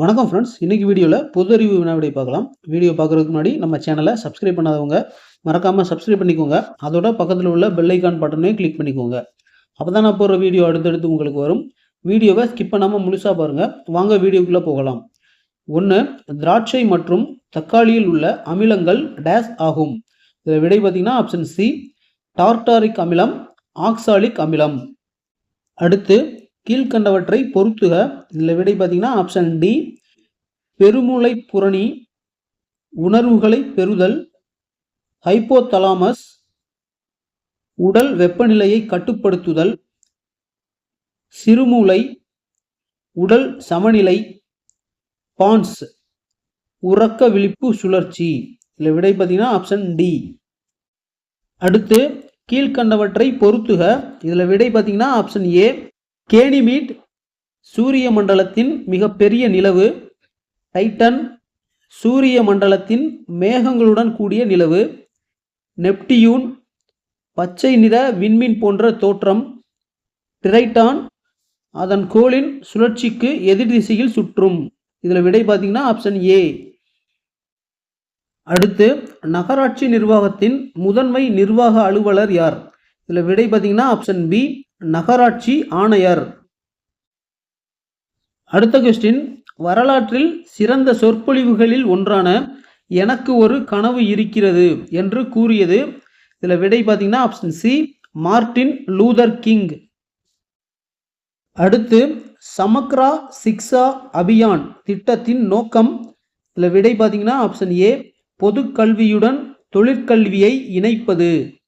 வணக்கம் ஃப்ரெண்ட்ஸ் இன்னைக்கு வீடியோவில் பொது அறிவு வினாவிடை பார்க்கலாம். வீடியோ பார்க்குறதுக்கு முன்னாடி நம்ம சேனலை சப்ஸ்கிரைப் பண்ணாதவங்க மறக்காமல் சப்ஸ்கிரைப் பண்ணிக்கோங்க. அதோட பக்கத்தில் உள்ள பெல் ஐக்கான் பட்டனையும் கிளிக் பண்ணிக்கோங்க. அப்போ தான் நான் போடுற வீடியோ அடுத்தடுத்து உங்களுக்கு வரும். வீடியோவை ஸ்கிப் பண்ணாமல் முழுசாக பாருங்கள் வாங்க வீடியோக்குள்ளே போகலாம். ஒன்று திராட்சை மற்றும் தக்காளியில் உள்ள அமிலங்கள் டேஸ் ஆகும். இதில் விடை பார்த்தீங்கன்னா ஆப்ஷன் சி டார்டாரிக் அமிலம் ஆக்சாலிக் அமிலம். அடுத்து கீழ்கண்டவற்றை பொருத்துக. இதில் விடை பார்த்தீங்கன்னா ஆப்ஷன் டி பெருமூளை புரணி உணர்வுகளை பெறுதல் ஹைப்போதலாமஸ் உடல் வெப்பநிலையை கட்டுப்படுத்துதல் சிறுமூளை உடல் சமநிலை பான்ஸ் உறக்க விழிப்பு சுழற்சி. இதில் விடை பார்த்தீங்கன்னா ஆப்ஷன் டி அடுத்து கீழ்கண்டவற்றை பொருத்துக. இதில் விடை பார்த்தீங்கன்னா ஆப்ஷன் ஏ கேனிமீட் சூரிய மண்டலத்தின் மிகப்பெரிய நிலவு டைட்டன் சூரிய மண்டலத்தின் மேகங்களுடன் கூடிய நிலவு நெப்டியூன் பச்சை நிற விண்மீன் போன்ற தோற்றம் டிரைட்டான் அதன் கோளின் சுழற்சிக்கு எதிர் திசையில் சுற்றும். இதில் விடை பார்த்தீங்கன்னா ஆப்ஷன் ஏ. அடுத்து நகராட்சி நிர்வாகத்தின் முதன்மை நிர்வாக அலுவலர் யார்? இதில் விடை பார்த்தீங்கன்னா ஆப்ஷன் பி. நகராட்சி ஆணையர். அடுத்த கொஸ்டின் வரலாற்றில் சிறந்த சொற்பொழிவுகளில் ஒன்றான எனக்கு ஒரு கனவு இருக்கிறது என்று கூறியது. இதில் விடை பார்த்தீங்கன்னா option C Martin Luther King. அடுத்து சமக்ரா சிக்ஸா அபியான் திட்டத்தின் நோக்கம். இதில் விடை பார்த்தீங்கன்னா ஆப்ஷன் ஏ பொதுக்கல்வியுடன் தொழிற்கல்வியை இணைப்பது.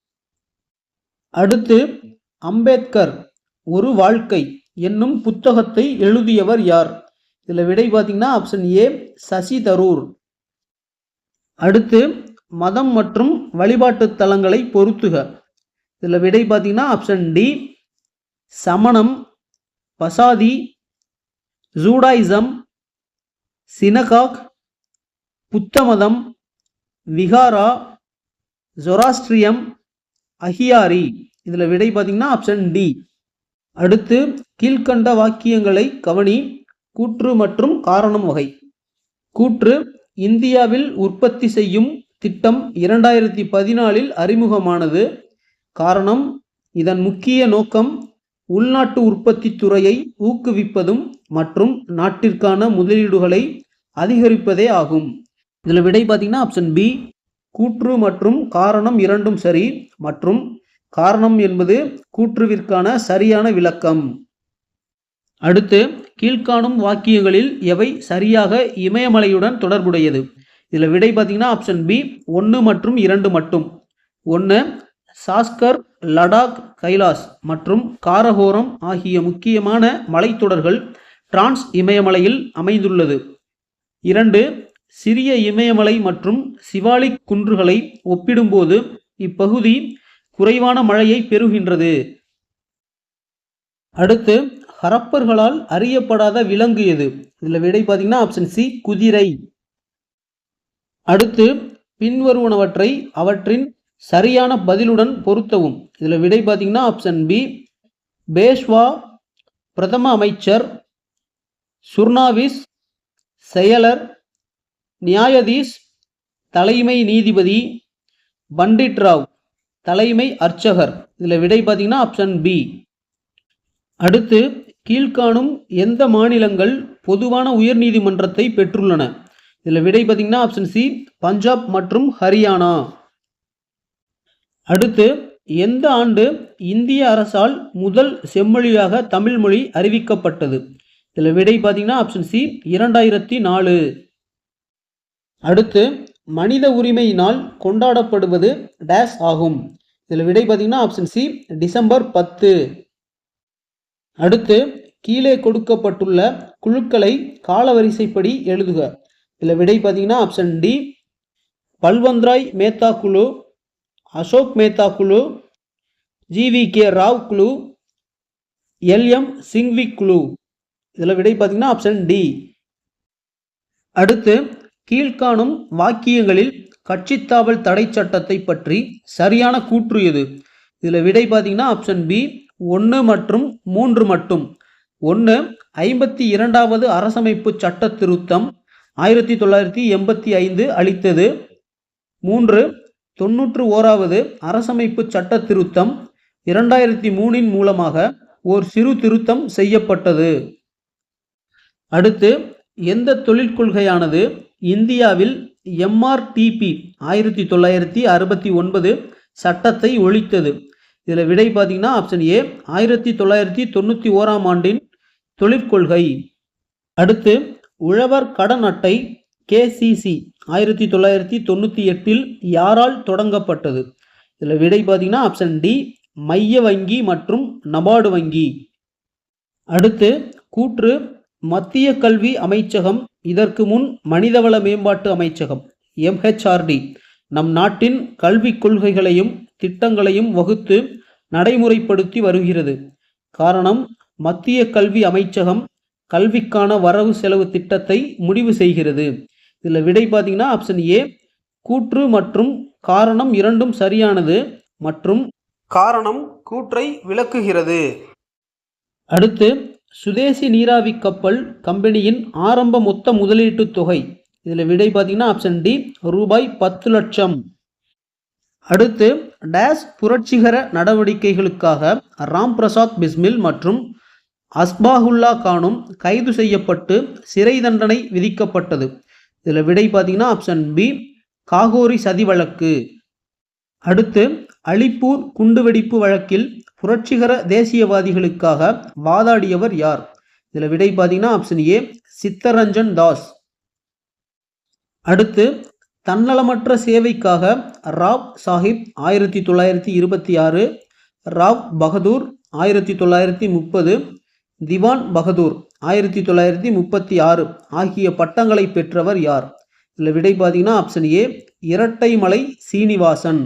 அடுத்து அம்பேத்கர் ஒரு வாழ்க்கை என்னும் புத்தகத்தை எழுதியவர் யார்? இதில் விடை பார்த்தீங்கன்னா ஆப்ஷன் ஏ சசி தரூர். அடுத்து மதம் மற்றும் வழிபாட்டு தலங்களை பொருத்துக இதில் விடை பார்த்தீங்கன்னா ஆப்ஷன் டி சமணம் பசாதி ஜூடாயிசம் சினகாக் புத்த மதம் விகாரா ஜொராஸ்ட்ரியம் அஹியாரி. இதில் விடை பார்த்தீங்கன்னா ஆப்ஷன் டி அடுத்து கீழ்கண்ட வாக்கியங்களை கவனி கூற்று மற்றும் காரணம் வகை. கூற்று இந்தியாவில் உற்பத்தி செய்யும் திட்டம் இரண்டாயிரத்தி பதினாலில் அறிமுகமானது. காரணம் இதன் முக்கிய நோக்கம் உள்நாட்டு உற்பத்தி துறையை ஊக்குவிப்பதும் மற்றும் நாட்டிற்கான முதலீடுகளை அதிகரிப்பதே ஆகும். இதில் விடை பார்த்தீங்கன்னா ஆப்ஷன் பி கூற்று மற்றும் காரணம் இரண்டும் சரி மற்றும் காரணம் என்பது கூற்றுவிற்கான சரியான விளக்கம். அடுத்து கீழ்காணும் வாக்கியங்களில் எவை சரியாக இமயமலையுடன் தொடர்புடையது? இதில் விடை பார்த்தீங்கன்னா ஆப்ஷன் பி ஒன்று மற்றும் இரண்டு மட்டும். ஒன்று சாஸ்கர் லடாக் கைலாஸ் மற்றும் காரகோரம் ஆகிய முக்கியமான மலைத்தொடர்கள் டிரான்ஸ் இமயமலையில் அமைந்துள்ளது. இரண்டு சிறிய இமயமலை மற்றும் சிவாலிக் குன்றுகளை ஒப்பிடும்போது இப்பகுதி குறைவான மழையை பெறுகின்றது. அடுத்து ஹரப்பர்களால் அறியப்படாத விலங்கு எது? இதில் விடை பார்த்தீங்கன்னா ஆப்ஷன் சி குதிரை. அடுத்து பின்வருவனவற்றை அவற்றின் சரியான பதிலுடன் பொருத்தவும். இதில் விடை பார்த்தீங்கன்னா ஆப்ஷன் பி பேஷ்வா பிரதம அமைச்சர் சுர்னாவிஸ் செயலர் நியாயதீஸ் தலைமை நீதிபதி பண்டிட் ராவ். தலைமை அர்ச்சகர். இதில் விடை பார்த்தீங்கன்னா ஆப்ஷன் பி அடுத்து கீழ்காணும் எந்த மாநிலங்கள் பொதுவான உயர்நீதிமன்றத்தை பெற்றுள்ளன? இதில் விடை பார்த்தீங்கன்னா ஆப்ஷன் சி பஞ்சாப் மற்றும் ஹரியானா. அடுத்து எந்த ஆண்டு இந்திய அரசால் முதல் செம்மொழியாக தமிழ் மொழி அறிவிக்கப்பட்டது? இதில் விடை பார்த்தீங்கன்னா ஆப்ஷன் சி இரண்டாயிரத்தி நாலு. அடுத்து மனித உரிமை நாள் கொண்டாடப்படுவது டேஸ் ஆகும். இதில் விடை பார்த்தீங்கன்னா ஆப்ஷன் சி டிசம்பர் பத்து. அடுத்து கீழே கொடுக்கப்பட்டுள்ள குழுக்களை காலவரிசைப்படி எழுதுக. இதில் விடை பார்த்தீங்கன்னா ஆப்ஷன் டி பல்வந்த்ராய் மேத்தா குழு அசோக் மேத்தா குழு ஜிவி கே ராவ் குழு எல்எம் சிங்வி குழு. இதில் விடை பார்த்தீங்கன்னா ஆப்ஷன் டி அடுத்து கீழ்காணும் வாக்கியங்களில் கட்சித்தாவல் தடை சட்டத்தை பற்றி சரியான கூற்று எது? இதில் விடை பார்த்தீங்கன்னா ஆப்ஷன் பி ஒன்று மற்றும் மூன்று மட்டும். ஒன்று ஐம்பத்தி இரண்டாவது அரசமைப்பு சட்ட திருத்தம் ஆயிரத்தி தொள்ளாயிரத்தி எண்பத்தி ஐந்து அளித்தது. மூன்று தொன்னூற்று ஓராவது அரசமைப்பு சட்ட திருத்தம் இரண்டாயிரத்தி மூணின் மூலமாக ஓர் சிறு திருத்தம் செய்யப்பட்டது. அடுத்து எந்த தொழில் கொள்கையானது இந்தியாவில் எம்ஆர்டிபி ஆயிரத்தி தொள்ளாயிரத்தி அறுபத்தி ஒன்பது சட்டத்தை ஒழித்தது. இதில் விடை பார்த்தீங்கன்னா ஆப்ஷன் ஏ ஆயிரத்தி தொள்ளாயிரத்தி தொண்ணூற்றி ஓராம் ஆண்டின் தொழிற்கொள்கை அடுத்து உழவர் கடன் அட்டை கேசிசி ஆயிரத்தி தொள்ளாயிரத்தி தொண்ணூற்றி எட்டில் யாரால் தொடங்கப்பட்டது? இதில் விடை பார்த்தீங்கன்னா ஆப்ஷன் டி மைய வங்கி மற்றும் நபார்டு வங்கி. அடுத்து கூற்று மத்திய கல்வி அமைச்சகம் இதற்கு முன் மனிதவள மேம்பாட்டு அமைச்சகம் எம்ஹெச்ஆர்டி நம் நாட்டின் கல்விக் கொள்கைகளையும் திட்டங்களையும் வகுத்து நடைமுறைப்படுத்தி வருகிறது. காரணம் மத்திய கல்வி அமைச்சகம் கல்விக்கான வரவு செலவு திட்டத்தை முடிவு செய்கிறது. இதில் விடை பார்த்தீங்கன்னா ஆப்ஷன் ஏ கூற்று மற்றும் காரணம் இரண்டும் சரியானது மற்றும் காரணம் கூற்றை விளக்குகிறது. அடுத்து சுதேசி நீராவி கப்பல் கம்பெனியின் ஆரம்ப மொத்த முதலீட்டு தொகை. இதில் விடை பார்த்தீங்கன்னா ஆப்ஷன் டி ரூபாய் பத்து லட்சம். அடுத்து டேஸ் புரட்சிகர நடவடிக்கைகளுக்காக ராம் பிரசாத் பிஸ்மில் மற்றும் அஸ்பாகுல்லா கானும் கைது செய்யப்பட்டு சிறை தண்டனை விதிக்கப்பட்டது. இதில் விடை பார்த்தீங்கன்னா ஆப்ஷன் பி காகோரி சதி வழக்கு. அடுத்து அலிப்பூர் குண்டுவெடிப்பு வழக்கில் புரட்சிகர தேசியவாதிகளுக்காக வாதாடியவர் யார்? இதில் விடை பார்த்தீங்கன்னா ஆப்ஷன் ஏ சித்தரஞ்சன் தாஸ். அடுத்து தன்னலமற்ற சேவைக்காக ராவ் சாஹிப் ஆயிரத்தி தொள்ளாயிரத்தி இருபத்தி ஆறு ராவ் பகதூர் ஆயிரத்தி தொள்ளாயிரத்தி முப்பது திவான் பகதூர் ஆயிரத்தி தொள்ளாயிரத்தி முப்பத்தி ஆறு ஆகிய பட்டங்களை பெற்றவர் யார்? இதில் விடை பார்த்தீங்கன்னா ஆப்ஷன் ஏ இரட்டைமலை சீனிவாசன்.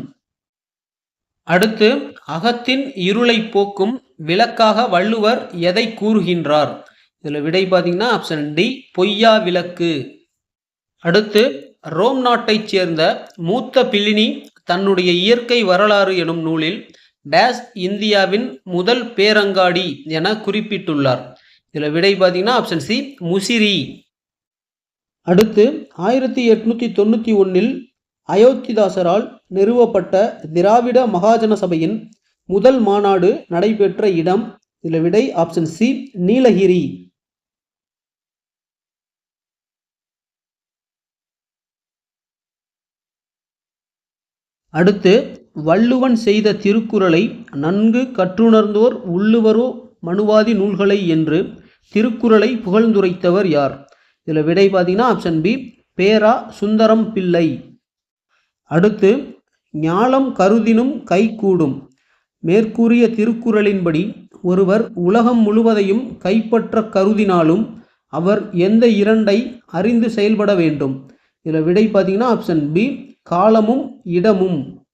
அடுத்து அகத்தின் இருளை போக்கும் விளக்காக வள்ளுவர் எதை கூறுகின்றார்? இதில் விடை பார்த்தீங்கன்னா ஆப்ஷன் டி பொய்யா விளக்கு. அடுத்து ரோம் நாட்டைச் சேர்ந்த மூத்த பிலினி தன்னுடைய இயற்கை வரலாறு எனும் நூலில் டேஸ் இந்தியாவின் முதல் பேரங்காடி என குறிப்பிட்டுள்ளார். இதில் விடை பார்த்தீங்கன்னா ஆப்ஷன் சி முசிறி. அடுத்து ஆயிரத்தி எட்நூத்தி தொண்ணூற்றி ஒன்றில் அயோத்திதாசரால் நிறுவப்பட்ட திராவிட மகாஜன சபையின் முதல் மாநாடு நடைபெற்ற இடம் இதில் விடை ஆப்ஷன் சி நீலகிரி. அடுத்து வள்ளுவன் செய்த திருக்குறளை நன்கு கற்றுணர்ந்தோர் உள்ளுவரோ மனுவாதி நூல்களை என்று திருக்குறளை புகழ்ந்துரைத்தவர் யார்? இதில் விடை பார்த்தீங்கன்னா ஆப்ஷன் பி பேரா சுந்தரம் பிள்ளை. அடுத்து ஞாலம் கருதினும் கைகூடும். மேற்கூறிய திருக்குறளின்படி ஒருவர் உலகம் முழுவதையும் கைப்பற்ற கருதினாலும் அவர் எந்த இரண்டை அறிந்து செயல்பட வேண்டும்? இதில் விடை பார்த்தீங்கன்னா ஆப்ஷன் பி காலமும் இடமும்.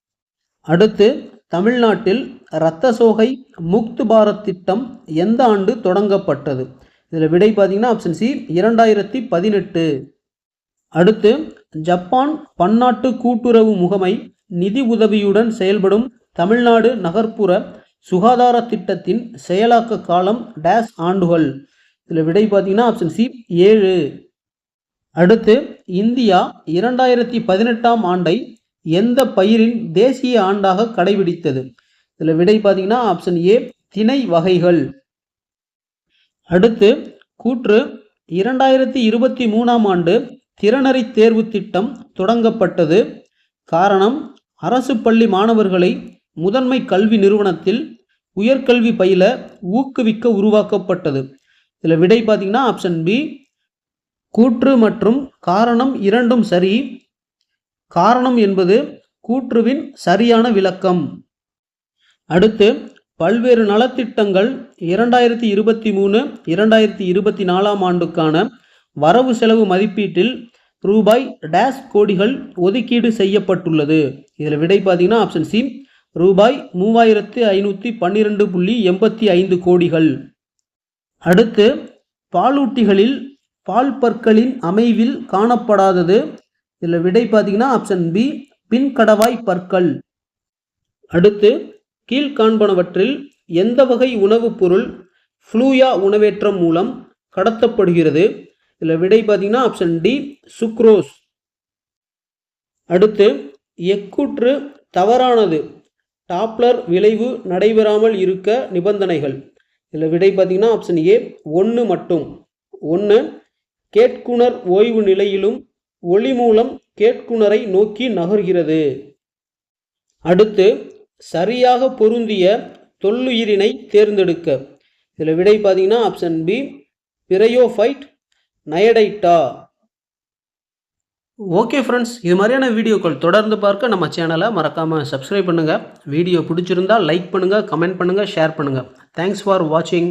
அடுத்து தமிழ்நாட்டில் இரத்த சோகை முக்து பாரத் திட்டம் எந்த ஆண்டு தொடங்கப்பட்டது? இதில் விடை பார்த்தீங்கன்னா ஆப்ஷன் சி இரண்டாயிரத்தி பதினெட்டு. அடுத்து ஜப்பான் பன்னாட்டு கூட்டுறவு முகமை நிதி உதவியுடன் செயல்படும் தமிழ்நாடு நகர்ப்புற சுகாதார திட்டத்தின் செயலாக்க காலம் டேஸ் ஆண்டுகள். இதில் விடை பார்த்தீங்கன்னா ஆப்ஷன் சி ஏழு. அடுத்து இந்தியா இரண்டாயிரத்தி பதினெட்டாம் ஆண்டை எந்த பயிரின் தேசிய ஆண்டாக கடைபிடித்தது? இதில் விடை பார்த்தீங்கன்னா ஆப்ஷன் ஏ திணை வகைகள். அடுத்து கூற்று இரண்டாயிரத்தி இருபத்தி மூணாம் ஆண்டு திறனறி தேர்வு திட்டம் தொடங்கப்பட்டது. காரணம் அரசு பள்ளி மாணவர்களை முதன்மை கல்வி நிறுவனத்தில் உயர்கல்வி பயில ஊக்குவிக்க உருவாக்கப்பட்டது. இதில் விடை பார்த்தீங்கன்னா ஆப்ஷன் பி கூற்று மற்றும் காரணம் இரண்டும் சரி. காரணம் என்பது கூற்றுவின் சரியான விளக்கம். அடுத்து பல்வேறு நலத்திட்டங்கள் இரண்டாயிரத்தி இருபத்தி மூணு இரண்டாயிரத்தி இருபத்தி நாலாம் ஆண்டுக்கான வரவு செலவு மதிப்பீட்டில் ரூபாய் டேஷ் கோடிகள் ஒதுக்கீடு செய்யப்பட்டுள்ளது. இதில் விடை பார்த்தீங்கன்னா ஆப்ஷன் சி ரூபாய் மூவாயிரத்து ஐநூற்றி பன்னிரெண்டு புள்ளி எண்பத்தி ஐந்து கோடிகள். அடுத்து பாலூட்டிகளில் பால் பற்களின் அமைவில் காணப்படாதது. இதில் விடை பார்த்தீங்கன்னா ஆப்ஷன் பி பின்கடவாய் பற்கள். அடுத்து கீழ்காண்பனவற்றில் எந்த வகை உணவுப் பொருள் ஃப்ளூயா உணவேற்றம் மூலம் கடத்தப்படுகிறது? இதில் விடை பார்த்தீங்கன்னா ஆப்ஷன் டி சுக்ரோஸ் அடுத்து எக்கூற்று தவறானது. டாப்ளர் விளைவு நடைபெறாமல் இருக்க நிபந்தனைகள். இதில் விடை பார்த்தீங்கன்னா ஆப்ஷன் ஏ ஒன்று மட்டும். ஒன்று கேட்குணர் ஓய்வு நிலையிலும் ஒளி மூலம் கேட்குணரை நோக்கி நகர்கிறது. அடுத்து சரியாக பொருந்திய தொல்லுயிரினை தேர்ந்தெடுக்க. இதில் விடை பார்த்தீங்கன்னா ஆப்ஷன் பி பிரயோஃபைட் நயடைட்டா? ஓகே ஃப்ரெண்ட்ஸ் இது மாதிரியான வீடியோக்கள் தொடர்ந்து பார்க்க நம்ம சேனலை மறக்காமல் சப்ஸ்கிரைப் பண்ணுங்கள் வீடியோ பிடிச்சிருந்தா லைக் பண்ணுங்கள் கமெண்ட் பண்ணுங்கள் ஷேர் பண்ணுங்கள் தேங்க்ஸ் ஃபார் வாட்சிங்